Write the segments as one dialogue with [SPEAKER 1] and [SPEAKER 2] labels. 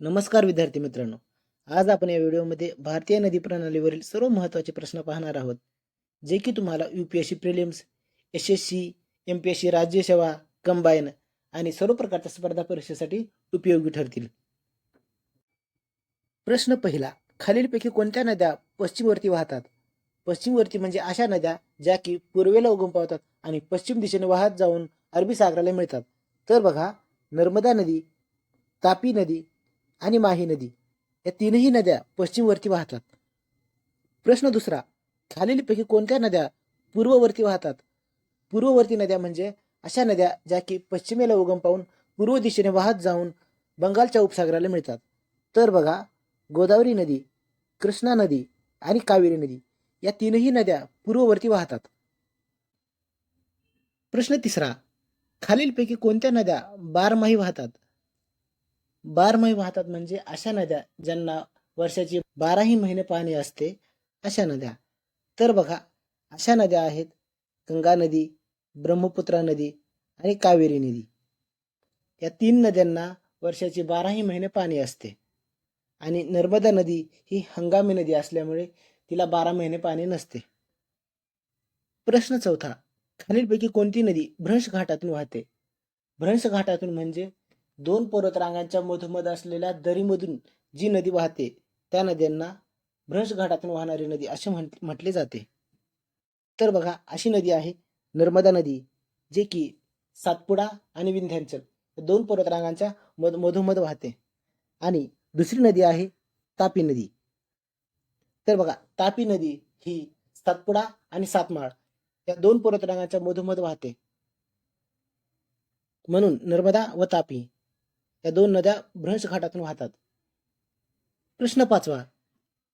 [SPEAKER 1] नमस्कार विद्यार्थी मित्रांनो. आज आपण या व्हिडिओमध्ये भारतीय नदी प्रणालीवरील सर्व महत्त्वाचे प्रश्न पाहणार आहोत जे की तुम्हाला U P S C prelims S S C M P S C राज्यसेवा combine आणि सर्व प्रकारच्या स्पर्धा परीक्षेसाठी उपयोगी ठरतील. प्रश्न पहिला खालीलपैकी कोणत्या नद्या पश्चिमवर्ती वाहतात? पश्चिमवर्ती म्हणजे अशा नद्या ज्या की पूर्वेला उगम पावतात आणि पश्चिम दिशेने वाहत जाऊन अरबी सागराला मिळतात. तर बघा नर्मदा नदी तापी नदी आणि माही नदी. या तीनही नद्या पश्चिमवरती वाहतात. प्रश्न दुसरा खालीलपैकी कोणत्या नद्या पूर्ववर्ती वाहतात? पूर्ववर्ती नद्या म्हणजे अशा नद्या ज्या की पश्चिमेला उगम पावून पूर्व दिशेने वाहत जाऊन बंगालच्या उपसागराला मिळतात. तर बघा गोदावरी नदी कृष्णा नदी आणि कावेरी नदी या तीनही नद्या पूर्ववर्ती वाहतात. प्रश्न तिसरा खालीलपैकी कोणत्या नद्या बारमाही वाहतात? बारमाही वाहतात म्हणजे अशा नद्या ज्यांना वर्षाची बाराही महिने पाणी असते अशा नद्या. तर बघा अशा नद्या आहेत गंगा नदी ब्रह्मपुत्रा नदी आणि कावेरी नदी. या तीन नद्यांना वर्षाची बाराही महिने पाणी असते. आणि नर्मदा नदी ही हंगामी नदी असल्यामुळे तिला बारा महिने पाणी नसते. प्रश्न चौथा खालीलपैकी कोणती नदी भ्रंश घाटातून वाहते? भ्रंश घाटातून म्हणजे दोन पर्वतरांगांच्या मधोमध असलेल्या दरीमधून जी नदी वाहते त्या नद्यांना भ्रंश घाटातून वाहणारी नदी असे म्हण म्हटले जाते. तर बघा अशी नदी आहे नर्मदा नदी जे की सातपुडा आणि विंध्यांचल या दोन पर्वतरांगांच्या मध मधोमध वाहते. आणि दुसरी नदी आहे तापी नदी. तर बघा तापी नदी ही सातपुडा आणि सातमाळ या दोन पर्वतरांगांच्या मधोमध वाहते. म्हणून नर्मदा व तापी या दोन नद्या भ्रंश घाटातून वाहतात. प्रश्न पाचवा.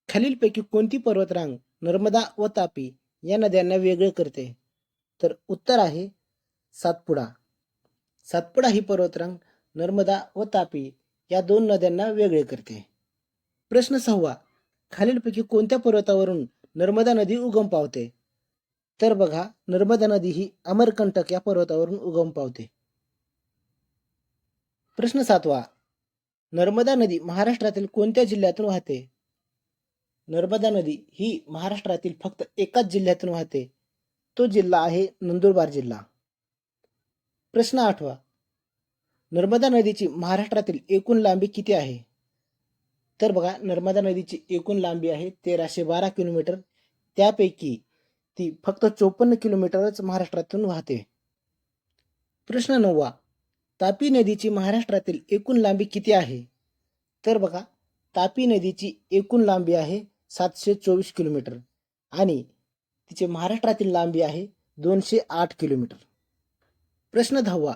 [SPEAKER 1] खालीलपैकी कोणती पर्वतरांग नर्मदा व तापी या नद्यांना वेगळे करते? तर उत्तर आहे सातपुडा. सातपुडा ही पर्वतरांग नर्मदा व तापी या दोन नद्यांना वेगळे करते. प्रश्न सहावा. खालीलपैकी कोणत्या पर्वतावरून नर्मदा नदी उगम पावते? तर बघा नर्मदा नदी ही अमरकंटक या पर्वतावरून उगम पावते. प्रश्न सातवा. नर्मदा नदी महाराष्ट्रातील कोणत्या जिल्ह्यातून वाहते? नर्मदा नदी ही महाराष्ट्रातील फक्त एकाच जिल्ह्यातून वाहते. तो जिल्हा आहे नंदुरबार जिल्हा. प्रश्न आठवा. नर्मदा नदीची महाराष्ट्रातील एकूण लांबी किती आहे? तर बघा नर्मदा नदीची एकूण लांबी आहे तेराशे बारा किलोमीटर. त्यापैकी ती फक्त चोपन्न किलोमीटरच महाराष्ट्रातून वाहते. प्रश्न नववा. तापी नदीची महाराष्ट्रातील एकूण लांबी किती आहे? तर बघा तापी नदीची एकूण लांबी आहे सातशे चोवीस किलोमीटर आणि तिचे महाराष्ट्रातील लांबी आहे दोनशे आठ किलोमीटर. प्रश्न दहावा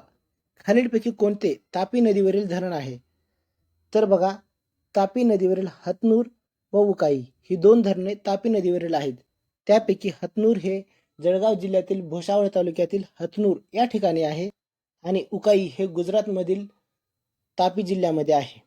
[SPEAKER 1] खालीलपैकी कोणते तापी नदीवरील धरण आहे? तर बघा तापी नदीवरील हतनूर व उकाई ही दोन धरणे तापी नदीवरील आहेत. त्यापैकी हतनूर हे जळगाव जिल्ह्यातील भोसावळ तालुक्यातील हतनूर या ठिकाणी आहे. आणि उकाई हे गुजरातमधील तापी जिल्ह्यामध्ये आहे.